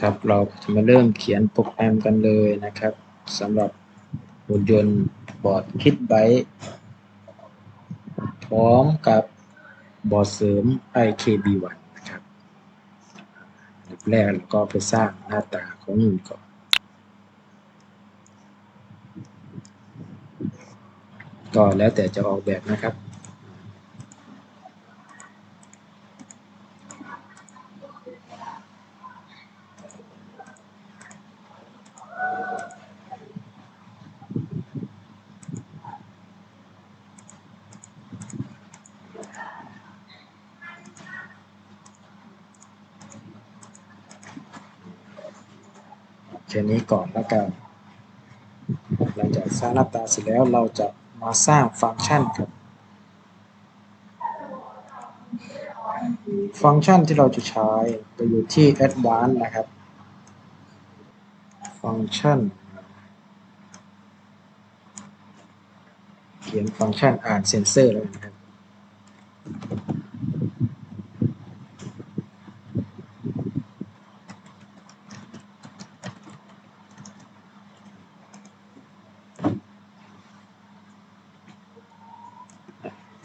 ครับเราจะมาเริ่มเขียนโปรแกรมกันเลยนะครับสำหรับหุ่นยนต์บอร์ดคิดไบพร้อมกับบอร์ดเสริม IKB1 นะครับอันดับแรกเราก็ไปสร้างหน้าตาของมันก่อนก็แล้วแต่จะออกแบบนะครับ แค่นี้ก่อนแล้วกันหลังจากสร้างหน้าตาเสร็จแล้วเราจะมาสร้างฟังก์ชันครับ ฟังก์ชันที่เราจะใช้ไปอยู่ที่ Advanced นะครับ ฟังก์ชัน เขียนฟังก์ชันอ่านเซนเซอร์แล้วนะครับ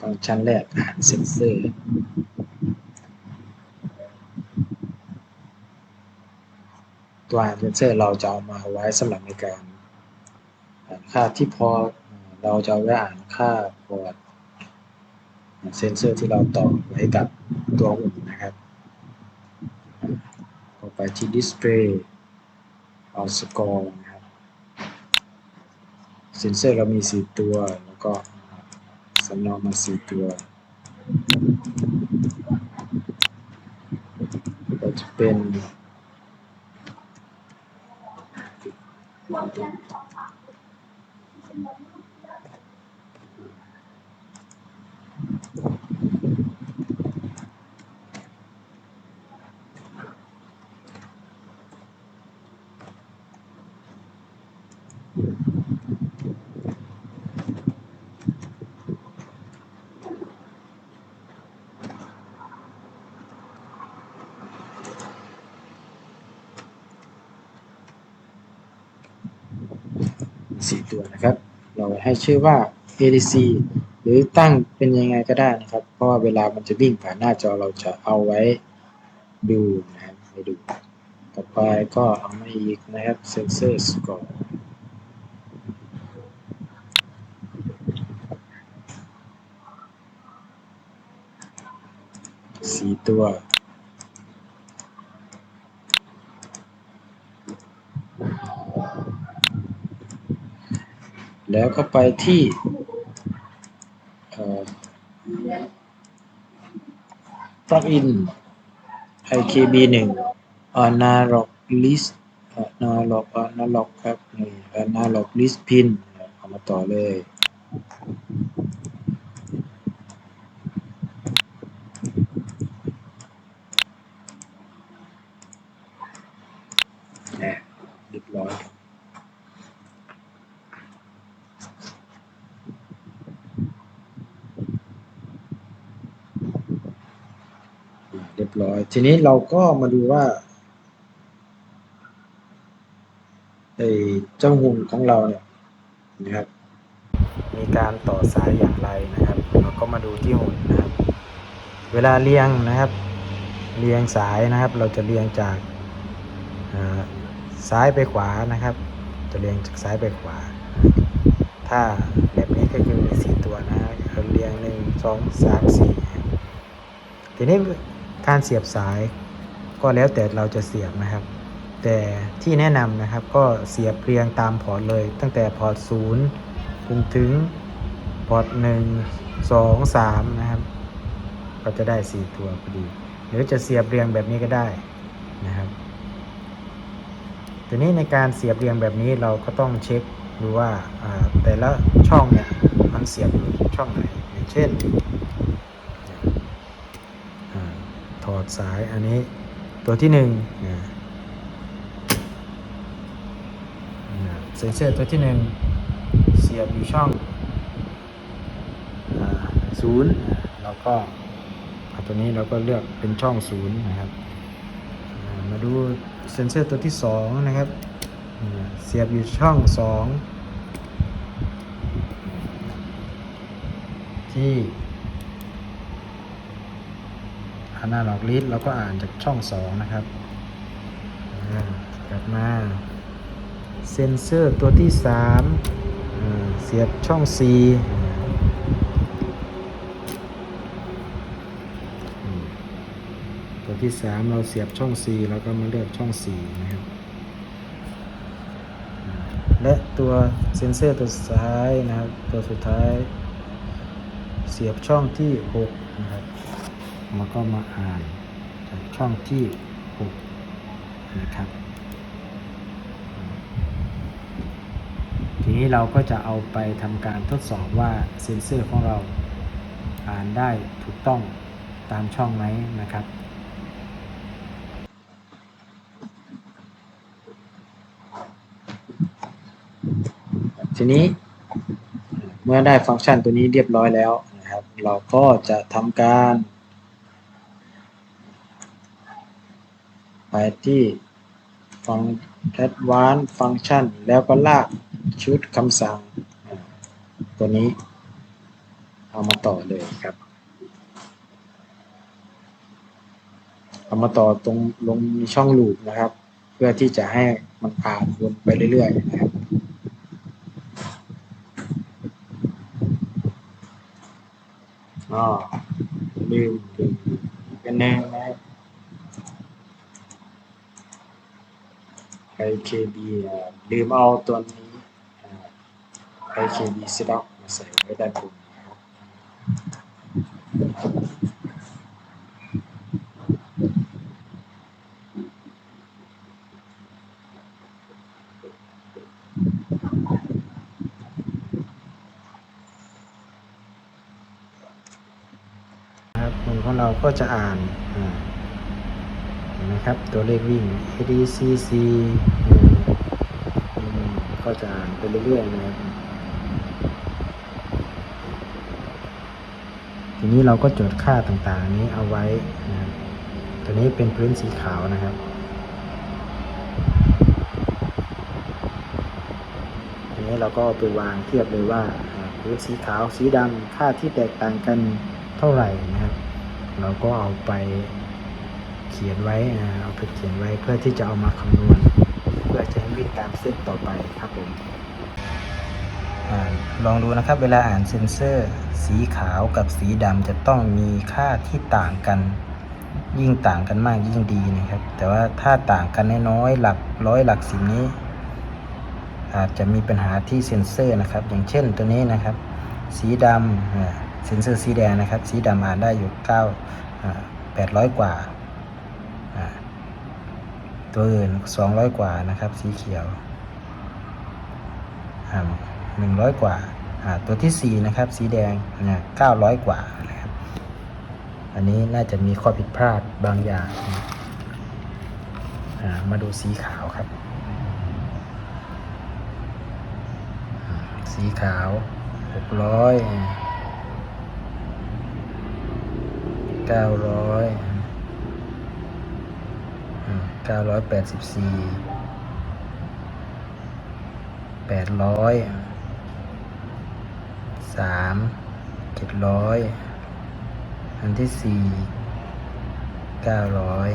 ฟังก์ชันแรกอ่านเซนเซอร์ตัวเซนเซอร์เราจะเอามาไว้สำหรับในการอ่านค่าที่พอเราจะเอาไว้อ่านค่าพอร์ตเซนเซอร์ที่เราต่อไว้กับตัวหุ่นนะครับต่อไปที่ display เอาสกอร์นะครับ เซนเซอร์เรามี 4 ตัวแล้วก็ สำรองมา4ตัวก็จะเป็น สี่ตัวนะครับ เราให้ชื่อว่า ADC หรือตั้งเป็นยังไงก็ได้นะครับ เพราะว่าเวลามันจะวิ่งผ่านหน้าจอเราจะเอาไว้ดูนะครับให้ดู ต่อไปก็เอามาอีกนะครับ Sensor Score สี่ตัว แล้วก็ไปที่ plugin IKB1 analog list analog analog ครับนี่ analog list pin เอามาต่อเลยแหม่เรียบร้อย ร้อย ทีนี้เราก็มาดูว่าไอ้เจ้าหุ่นของเราเนี่ยนะครับมีการต่อสายอย่างไรนะครับ เราก็มาดูที่หุ่นนะครับ เวลาเรียงนะครับ เรียงสายนะครับ เราจะเรียงจากซ้ายไปขวานะครับ จะเรียงจากซ้ายไปขวา ถ้าแบบนี้ก็คือมีสี่ตัวนะเราเรียงหนึ่งสองสามสี่ทีนี้ การเสียบสายก็แล้วแต่เราจะเสียบนะครับ แต่ที่แนะนำนะครับก็เสียบเรียงตามพอร์ตเลย ตั้งแต่พอร์ตศูนย์จนถึงพอร์ตหนึ่งสองสามนะครับ ก็จะได้สี่ตัวพอดี หรือจะเสียบเรียงแบบนี้ก็ได้นะครับทีนี้ในการเสียบเรียงแบบนี้เราก็ต้องเช็คดูว่าอ่าแต่ละช่องเนี่ยมันเสียบอยู่ช่องไหนอย่างเช่นอ่าถ อดสายอันนี้ตัวที่หนึ่งเซนเซอร์ตัวที่หนึ่งเสียบอยู่ช่องศูนย์เราก็เอาตัวนี้เราก็เลือกเป็นช่องศูนย์นะครับมาดูเซนเซอร์ตัวที่สองนะครับเสียบอยู่ช่องสองที่ อนาล็อกลิสเราก็อ่านจากช่องสองนะครับกลับมาเซนเซอร์ตัวที่สามเสียบช่อง C ตัวที่สามเราเสียบช่อง C แล้วก็มาเลือกช่อง4นะครับและตัวเซนเซอร์ตัวสุดท้ายนะครับ ตัวสุดท้าย เสียบช่องที่6นะครับ แล้วก็มาอ่านจากช่องที่ 6 นะครับ ทีนี้เราก็จะเอาไปทำการทดสอบว่าเซ็นเซอร์ของเราอ่านได้ถูกต้องตามช่องไหมนะครับทีนี้เมื่อได้ฟังก์ชันตัวนี้เรียบร้อยแล้วนะครับ เราก็จะทำการ ไป ที่ฟัง advanced function แล้วก็ลากชุดคำสั่งตัวนี้ เอามาต่อเลยครับ เอามาต่อตรงลงมีช่องลูปนะครับ เพื่อที่จะให้มันอ่านวนไปเรื่อยๆนะครับอ๋อลืมลืมกันแน่นะครับ IKB อะลืมเอาตัวนี้อ่า IKB setup มาใส่ไว้ด้านบนนะครับนะครับผลของเราก็จะอ่านอ่า นไหมครับ ตัวเลขวิ่ง ADCC ก็จะอ่านไปเรื่อยๆนะครับทีนี้เราก็จดค่าต่างๆ นี้เอาไว้นะครับตัวนี้เป็นพื้นสีขาวนะครับ ทีนี้เราก็ไปวางเทียบเลยว่าพื้นสีขาวสีดำค่าที่แตกต่างกันเท่าไหร่นะครับ เราก็เอาไป ขียนไว้เอาไปเขียนไว้เพื่อที่จะเอามาคำนวณ เพื่อจะให้วิ่งตามเส้นต่อไปครับผมอลองดูนะครับเวลาอ่านเซนเซอร์ สีขาวกับสีดำจะต้องมีค่าที่ต่างกัน ยิ่งต่างกันมากยิ่งดีนะครับ แต่ว่าถ้าต่างกันน้อยหลักร้อยหลักสิบนี้ อาจจะมีปัญหาที่เซนเซอร์นะครับ อย่างเช่นตัวนี้นะครับ สีดำเซนเซอร์สีแดงนะครับ สีดำอ่านได้อยู่9อ่า800 กว่าอ่า ตัวอื่น200กว่านะครับ สีเขียวอ่า100กว่าตัวที่4นะครับ สีแดงเนี่ย900กว่านะครับ อันนี้น่าจะมีข้อผิดพลาดบางอย่างมาดูสีขาวครับ สีขาวหกร้อยเก้าร้อย เก้าร้อยแปดสิบสี่แปดร้อยสามเจ็ดร้อยอันที่สี่เก้าร้อย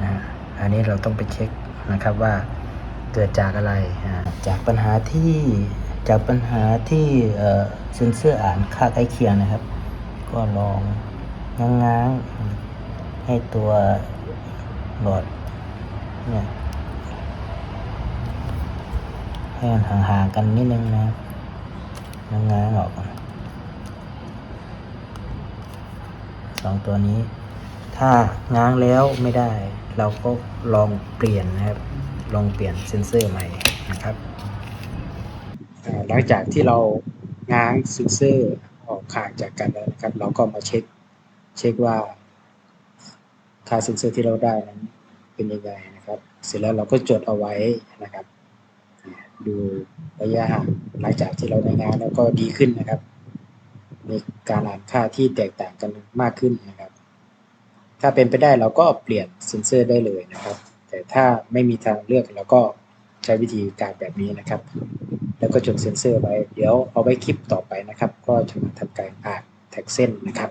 นะฮะอันนี้เราต้องไปเช็คนะครับว่าเกิดจากอะไร จากปัญหาที่จากปัญหาที่เอ่อเซนเซอร์อ่านค่าใกล้เคียงนะครับ ก็ลองง้างๆให้ตัวหลอด เนี่ยให้มันห่างๆกันนิดนึงนะครับง้างออกสองตัวนี้ ถ้าง้างแล้วไม่ได้ เราก็ลองเปลี่ยนนะครับ ลองเปลี่ยนเซนเซอร์ใหม่นะครับหลังจากที่เราง้างเซนเซอร์ออกห่างจากกันแล้วนะครับ เราก็มาเช็คเช็คว่าค่าเซนเซอร์ที่เราได้นั้น เป็นยังไงนะครับ เสร็จแล้วเราก็จดเอาไว้นะครับ ดูระยะห่างหลังจากที่เราได้งานแล้วก็ดีขึ้นนะครับในการอ่านค่าที่แตกต่างกันมากขึ้นนะครับ ถ้าเป็นไปได้เราก็เปลี่ยนเซนเซอร์ได้เลยนะครับ แต่ถ้าไม่มีทางเลือกเราก็ใช้วิธีการแบบนี้นะครับ แล้วก็จดเซนเซอร์ไว้ เดี๋ยวเอาไว้คลิปต่อไปนะครับ ก็จะมาทำการอ่านแท็กเส้นนะครับ